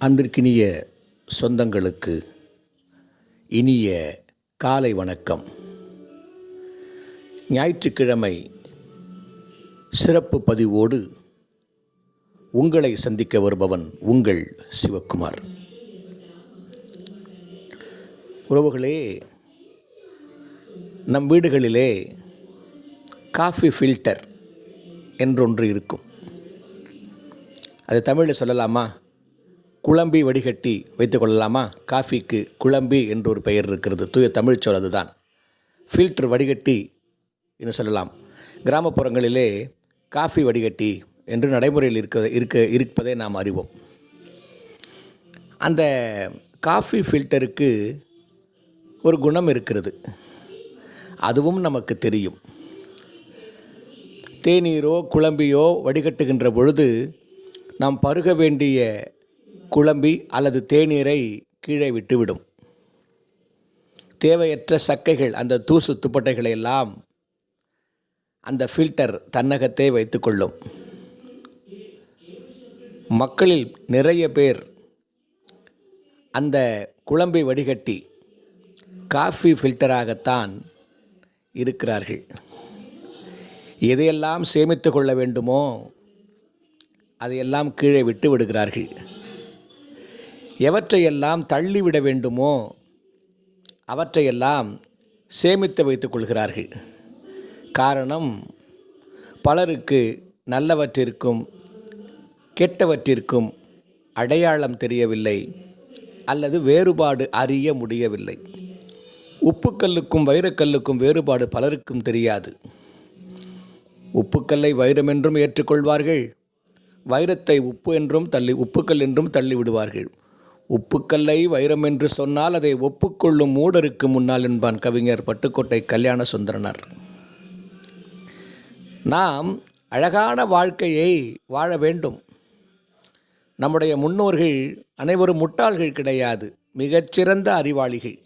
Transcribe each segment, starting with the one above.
அன்பிற்கினிய சொந்தங்களுக்கு இனிய காலை வணக்கம். ஞாயிற்றுக்கிழமை சிறப்பு பதிவோடு உங்களை சந்திக்க வருபவன் உங்கள் சிவக்குமார். உறவுகளே நம் வீடுகளிலே காஃபி ஃபில்டர் என்றொன்று இருக்கும். அது தமிழில் சொல்லலாமா? குழம்பி வடிகட்டி வைத்துக்கொள்ளலாமா காஃபிக்கு குழம்பி என்று ஒரு பெயர் இருக்கிறது. தூய தமிழ் சொல் அதுதான். ஃபில்டர் வடிகட்டி என்று சொல்லலாம். கிராமப்புறங்களிலே காஃபி வடிகட்டி என்று நடைமுறையில் இருக்க இருக்க இருப்பதை நாம் அறிவோம். அந்த காஃபி ஃபில்டருக்கு ஒரு குணம் இருக்கிறது. அதுவும் நமக்கு தெரியும். தேநீரோ குழம்பியோ வடிகட்டுகின்ற பொழுது நாம் பருக வேண்டிய குழம்பி அல்லது தேநீரை கீழே விட்டுவிடும். தேவையற்ற சக்கைகள் அந்த தூசு துப்பட்டைகளை எல்லாம் அந்த ஃபில்டர் தன்னகத்தே வைத்துக்கொள்ளும். மக்களில் நிறைய பேர் அந்த குழம்பை வடிகட்டி காஃபி ஃபில்டராகத்தான் இருக்கிறார்கள். எதையெல்லாம் சேமித்து கொள்ள வேண்டுமோ அதையெல்லாம் கீழே விட்டு விடுகிறார்கள். எவற்றையெல்லாம் தள்ளிவிட வேண்டுமோ அவற்றையெல்லாம் சேமித்து வைத்துக் கொள்கிறார்கள். காரணம் பலருக்கு நல்லவற்றிற்கும் கெட்டவற்றிற்கும் அடையாளம் தெரியவில்லை அல்லது வேறுபாடு அறிய முடியவில்லை. உப்புக்கல்லுக்கும் வைரக்கல்லுக்கும் வேறுபாடு பலருக்கும் தெரியாது. உப்புக்கல்லை வைரம் என்றும் ஏற்றுக்கொள்வார்கள் வைரத்தை உப்பு என்றும் தள்ளி உப்புக்கல் என்றும் தள்ளிவிடுவார்கள். உப்புக்கல்லை வைரம் என்று சொன்னால் அதை ஒப்புக்கொள்ளும் மூடருக்கு முன்னால் என்பான் கவிஞர் பட்டுக்கோட்டை கல்யாண சுந்தரனார் நாம் அழகான வாழ்க்கையை வாழ வேண்டும். நம்முடைய முன்னோர்கள் அனைவரும் முட்டாள்கள் கிடையாது. மிகச்சிறந்த அறிவாளிகள்.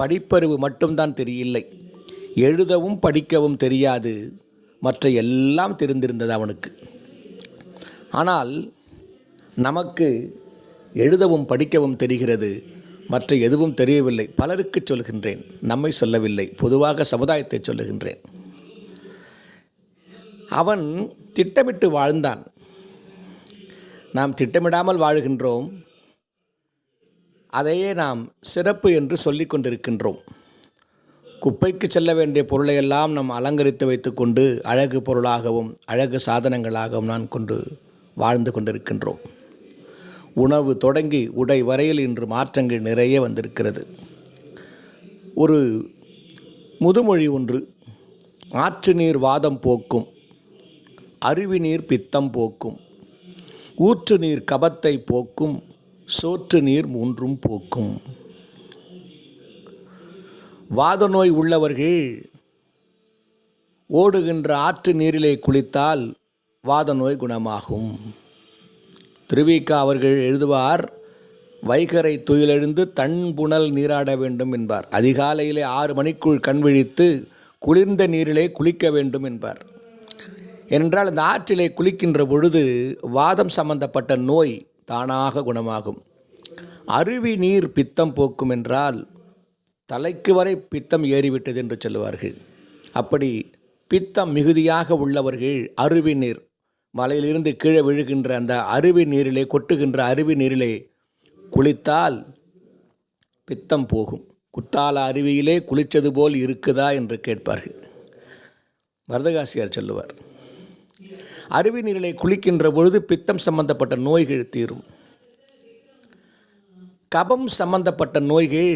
படிப்பறிவு மட்டும்தான் தெரியவில்லை. எழுதவும் படிக்கவும் தெரியாது. மற்ற எல்லாம் தெரிந்திருந்தது அவனுக்கு. ஆனால் நமக்கு எழுதவும் படிக்கவும் தெரிகிறது. மற்ற எதுவும் தெரியவில்லை. பலருக்கு சொல்கின்றேன். நம்மை சொல்லவில்லை. பொதுவாக சமுதாயத்தை சொல்லுகின்றேன். அவன் திட்டமிட்டு வாழ்ந்தான். நாம் திட்டமிடாமல் வாழுகின்றோம். அதையே நாம் சிறப்பு என்று சொல்லிக் கொண்டிருக்கின்றோம். குப்பைக்கு செல்ல வேண்டிய பொருளையெல்லாம் நாம் அலங்கரித்து வைத்துக்கொண்டு அழகு பொருளாகவும் அழகு சாதனங்களாகவும் நான் கொண்டு வாழ்ந்து கொண்டிருக்கின்றோம். உணவு தொடங்கி உடை வரையில் இன்று மாற்றங்கள் நிறைய வந்திருக்கிறது. ஒரு முதுமொழி ஒன்று ஆற்று நீர் வாதம் போக்கும் அருவி நீர் பித்தம் போக்கும் ஊற்று நீர் கபத்தை போக்கும் சோற்று நீர் மூன்றும் போக்கும். வாத நோய் உள்ளவர்கள் ஓடுகின்ற ஆற்று நீரிலே குளித்தால் வாத நோய் குணமாகும். திருவிக்கா அவர்கள் எழுதுவார் வைகரை துயிலெழுந்து தன் புனல் நீராட வேண்டும் என்பார். அதிகாலையிலே ஆறு மணிக்குள் கண் விழித்து குளிர்ந்த நீரிலே குளிக்க வேண்டும் என்பார். என்றால் அந்த ஆற்றிலே குளிக்கின்ற பொழுது வாதம் சம்பந்தப்பட்ட நோய் தானாக குணமாகும். அருவி நீர் பித்தம் போக்கும் என்றால் தலைக்கு வரை பித்தம் ஏறிவிட்டது என்று சொல்லுவார்கள். அப்படி பித்தம் மிகுதியாக உள்ளவர்கள் அருவி நீர் மலையிலிருந்து கீழே விழுகின்ற அந்த அருவி நீரிலே கொட்டுகின்ற அருவி நீரிலே குளித்தால் பித்தம் போகும். குத்தால அருவியிலே குளித்தது போல் இருக்குதா என்று கேட்பார்கள். மருதகாசியார் சொல்லுவார் அருவி நீரிலே குளிக்கின்ற பொழுது பித்தம் சம்பந்தப்பட்ட நோய்கள் தீரும். கபம் சம்பந்தப்பட்ட நோய்கள்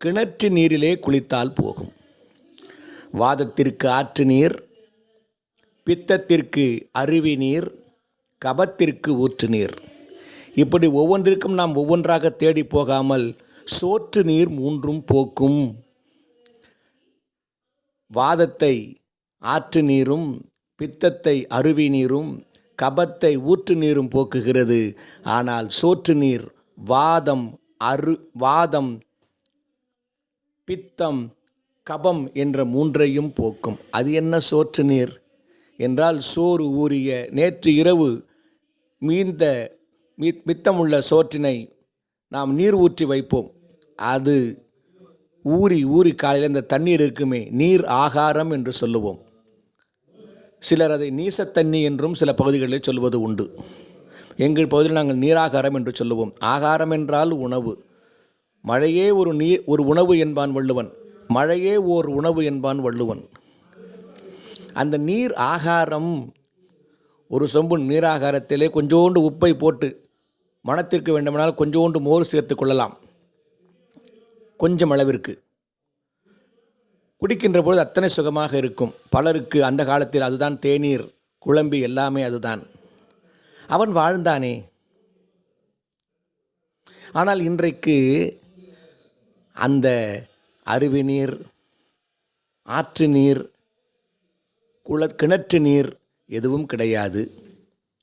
கிணற்று நீரிலே குளித்தால் போகும். வாதத்திற்கு ஆற்று நீர் பித்தத்திற்கு அருவி நீர் கபத்திற்கு ஊற்று நீர். இப்படி ஒவ்வொன்றிற்கும் நாம் ஒவ்வொன்றாக தேடி போகாமல் சோற்று நீர் மூன்றும் போக்கும். வாதத்தை ஆற்று நீரும் பித்தத்தை அருவி நீரும் கபத்தை ஊற்று நீரும் போக்குகிறது. ஆனால் சோற்று நீர் வாதம் அரு வாதம் பித்தம் கபம் என்ற மூன்றையும் போக்கும். அது என்ன சோற்று நீர்? என்றால் சோறு ஊறிய நேற்று இரவு மீந்த மித்தமுள்ள சோற்றினை நாம் நீர் ஊற்றி வைப்போம். அது ஊறி ஊறி காலையில் இந்த தண்ணீர் இருக்குமே நீர் ஆகாரம் என்று சொல்லுவோம். சிலர் அதை நீசத்தண்ணி என்றும் சில பகுதிகளில் சொல்வது உண்டு. எங்கள் பகுதியில் நாங்கள் நீராகாரம் என்று சொல்லுவோம். ஆகாரம் என்றால் உணவு. மழையே ஒரு நீர் ஒரு உணவு என்பான் வள்ளுவன். மழையே ஓர் உணவு என்பான் வள்ளுவன். அந்த நீர் ஆகாரம் ஒரு சொம்பு நீராகாரத்திலே கொஞ்சோண்டு உப்பை போட்டு மனத்திற்கு வேண்டுமானால் கொஞ்சோண்டு மோர் சேர்த்து கொள்ளலாம். கொஞ்சம் அளவிற்கு. குடிக்கின்ற பொழுது அத்தனை சுகமாக இருக்கும். பலருக்கு அந்த காலத்தில் அதுதான் தேநீர் குழம்பி எல்லாமே அதுதான். அவன் வாழ்ந்தானே. ஆனால் இன்றைக்கு அந்த அருவி நீர் ஆற்று நீர் குள கிணற்று நீர் எதுவும் கிடையாது.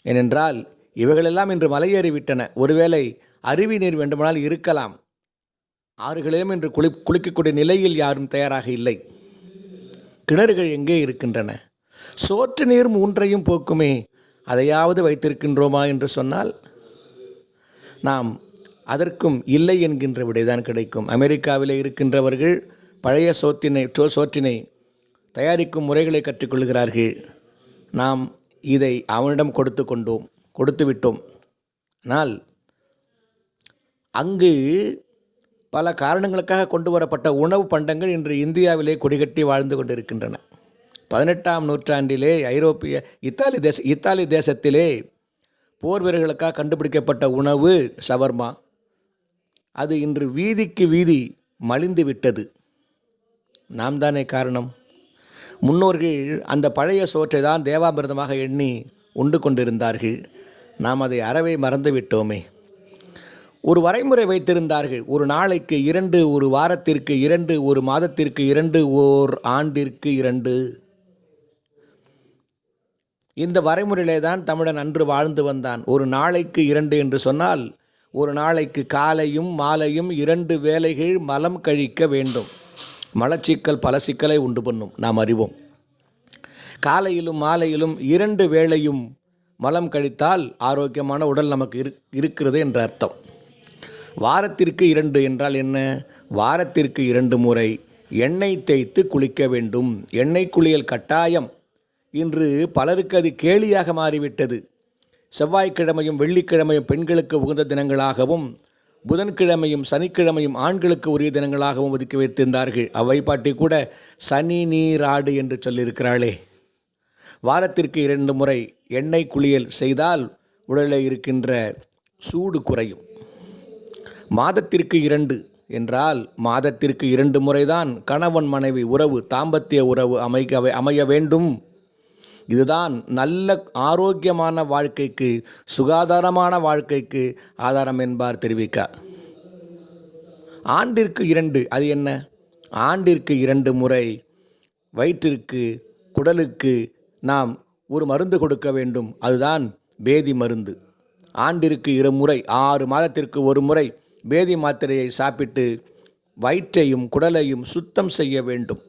ஏனென்றால் இவைகளெல்லாம் இன்று மலையேறிவிட்டன. ஒருவேளை அருவி நீர் வேண்டுமானால் இருக்கலாம். ஆறுகளிலும் இன்று குளி குளிக்கக்கூடிய நிலையில் யாரும் தயாராக இல்லை. கிணறுகள் எங்கே இருக்கின்றன? சோற்று நீர் மூன்றையும் போக்குமே அதையாவது வைத்திருக்கின்றோமா என்று சொன்னால் நாம் அதற்கும் இல்லை என்கின்ற விடைதான் கிடைக்கும். அமெரிக்காவில் இருக்கின்றவர்கள் பழைய சோத்தினை சோற்றினை தயாரிக்கும் முறைகளை கற்றுக்கொள்கிறார்கள். நாம் இதை அவனிடம் கொடுத்து கொண்டோம் கொடுத்து விட்டோம். ஆனால் அங்கு பல காரணங்களுக்காக கொண்டு வரப்பட்ட உணவு பண்டங்கள் இன்று இந்தியாவிலே கொடிகட்டி வாழ்ந்து கொண்டிருக்கின்றன. பதினெட்டாம் நூற்றாண்டிலே ஐரோப்பிய இத்தாலி தேச இத்தாலி தேசத்திலே போர் வீரர்களுக்காக கண்டுபிடிக்கப்பட்ட உணவு ஷவர்மா அது இன்று வீதிக்கு வீதி மலிந்து விட்டது. நாம் தானே காரணம்? முன்னோர்கள் அந்த பழைய சோற்றை தான் தேவாமிர்தமாக எண்ணி உண்டு கொண்டிருந்தார்கள். நாம் அதை அறவே மறந்து விட்டோமே ஒரு வரைமுறை வைத்திருந்தார்கள். ஒரு நாளைக்கு இரண்டு ஒரு வாரத்திற்கு இரண்டு ஒரு மாதத்திற்கு இரண்டு ஓர் ஆண்டிற்கு இரண்டு. இந்த வரைமுறையிலே தான் தமிழன் அன்று வாழ்ந்து வந்தான். ஒரு நாளைக்கு இரண்டு என்று சொன்னால் ஒரு நாளைக்கு காலையும் மாலையும் இரண்டு வேலைகள் மலம் கழிக்க வேண்டும். மலச்சிக்கல் பல சிக்கலை உண்டு பண்ணும். நாம் அறிவோம். காலையிலும் மாலையிலும் இரண்டு வேளையும் மலம் கழித்தால் ஆரோக்கியமான உடல் நமக்கு இரு இருக்கிறது என்ற அர்த்தம். வாரத்திற்கு இரண்டு என்றால் என்ன? வாரத்திற்கு இரண்டு முறை எண்ணெய் தேய்த்து குளிக்க வேண்டும். எண்ணெய் குளியல் கட்டாயம். இன்று பலருக்கு அது கேலியாக மாறிவிட்டது. செவ்வாய்க்கிழமையும் வெள்ளிக்கிழமையும் பெண்களுக்கு உகந்த தினங்களாகவும் புதன்கிழமையும் சனிக்கிழமையும் ஆண்களுக்கு உரிய தினங்களாகவும் ஒதுக்கி வைத்திருந்தார்கள். அவை பாட்டி கூட சனி நீராடு என்று சொல்லியிருக்கிறாளே. வாரத்திற்கு இரண்டு முறை எண்ணெய் குளியல் செய்தால் உடலில் இருக்கின்ற சூடு குறையும். மாதத்திற்கு இரண்டு என்றால் மாதத்திற்கு இரண்டு முறைதான் கணவன் மனைவி உறவு தாம்பத்திய உறவு அமைக்க அமைய வேண்டும். இதுதான் நல்ல ஆரோக்கியமான வாழ்க்கைக்கு சுகாதாரமான வாழ்க்கைக்கு ஆதாரம் என்பார் தெரிவிக்க ஆண்டிற்கு இரண்டு அது என்ன? ஆண்டிற்கு இரண்டு முறை வயிற்றிற்கு குடலுக்கு நாம் ஒரு மருந்து கொடுக்க வேண்டும். அதுதான் பேதி மருந்து. ஆண்டிற்கு இரு முறை ஆறு மாதத்திற்கு ஒரு முறை பேதி மாத்திரையை சாப்பிட்டு வயிற்றையும் குடலையும் சுத்தம் செய்ய வேண்டும்.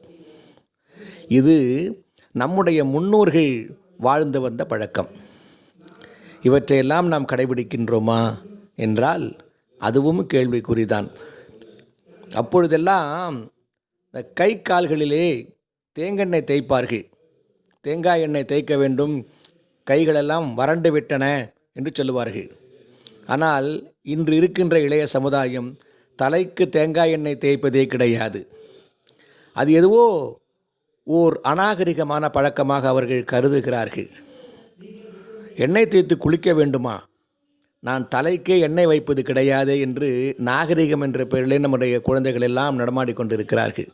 இது நம்முடைய முன்னோர்கள் வாழ்ந்து வந்த பழக்கம். இவற்றையெல்லாம் நாம் கடைபிடிக்கின்றோமா என்றால் அதுவும் கேள்விக்குறிதான். அப்பொழுதெல்லாம் இந்த கை கால்களிலே தேங்கெண்ணெய் தேய்ப்பார்கள். தேங்காய் எண்ணெய் தேய்க்க வேண்டும். கைகளெல்லாம் வறண்டு விட்டன என்று சொல்லுவார்கள். ஆனால் இன்று இருக்கின்ற இளைய சமுதாயம் தலைக்கு தேங்காய் எண்ணெய் தேய்ப்பதே கிடையாது. அது எதுவோ ஓர் அநாகரிகமான பழக்கமாக அவர்கள் கருதுகிறார்கள். எண்ணெய் தேய்த்து குளிக்க வேண்டுமா? நான் தலைக்கே எண்ணெய் வைப்பது கிடையாது என்று நாகரிகம் என்ற பெயரிலே நம்முடைய குழந்தைகள் எல்லாம் நடமாடிக்கொண்டிருக்கிறார்கள்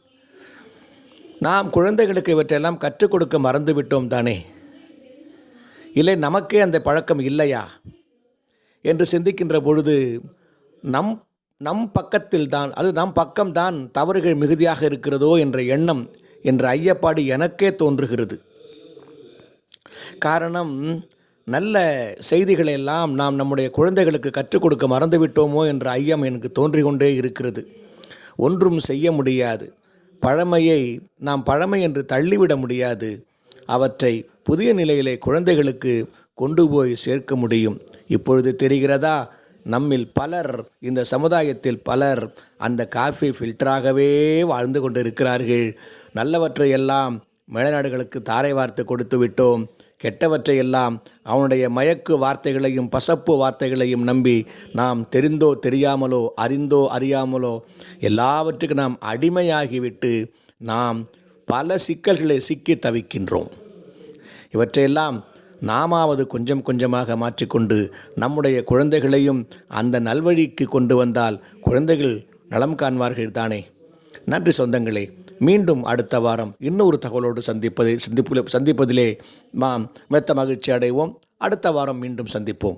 நாம் குழந்தைகளுக்கு இவற்றையெல்லாம் கற்றுக் கொடுக்க மறந்து விட்டோம் தானே? இல்லை நமக்கே அந்த பழக்கம் இல்லையா? என்று சிந்திக்கின்ற பொழுது நம் நம் பக்கத்தில் தான் அது நம் பக்கம்தான் தவறுகள் மிகுதியாக இருக்கிறதோ என்ற எண்ணம் என்ற ஐயப்பாடு எனக்கே தோன்றுகிறது. காரணம் நல்ல செய்திகளை எல்லாம் நாம் நம்முடைய குழந்தைகளுக்கு கற்றுக் கொடுக்க மறந்துவிட்டோமோ என்ற ஐயம் எனக்கு தோன்றிக்கொண்டே இருக்கிறது. ஒன்றும் செய்ய முடியாது. பழமையை நாம் பழமை என்று தள்ளிவிட முடியாது. அவற்றை புதிய நிலையிலே குழந்தைகளுக்கு கொண்டு போய் சேர்க்க முடியும். இப்பொழுது தெரிகிறதா? நம்மில் பலர் இந்த சமுதாயத்தில் பலர் அந்த காஃபி ஃபில்டராகவே வாழ்ந்து கொண்டு இருக்கிறார்கள் நல்லவற்றை எல்லாம் மேலநாடுகளுக்கு தாரை வார்த்து கொடுத்து விட்டோம். கெட்டவற்றை எல்லாம் அவனுடைய மயக்கு வார்த்தைகளையும் பசப்பு வார்த்தைகளையும் நம்பி நாம் தெரிந்தோ தெரியாமலோ அறிந்தோ அறியாமலோ எல்லாவற்றுக்கும் நாம் அடிமையாகிவிட்டு நாம் பல சிக்கல்களை சிக்கி தவிக்கின்றோம். இவற்றையெல்லாம் நாமாவது கொஞ்சம் கொஞ்சமாக மாற்றிக்கொண்டு நம்முடைய குழந்தைகளையும் அந்த நல்வழிக்கு கொண்டு வந்தால் குழந்தைகள் நலம் காண்பார்கள் தானே. நன்றி சொந்தங்களே மீண்டும் அடுத்த வாரம் இன்னொரு தகவலோடு சந்திப்பதை சந்திப்பு சந்திப்பதிலே நாம் மெத்த மகிழ்ச்சி அடைவோம். அடுத்த வாரம் மீண்டும் சந்திப்போம்.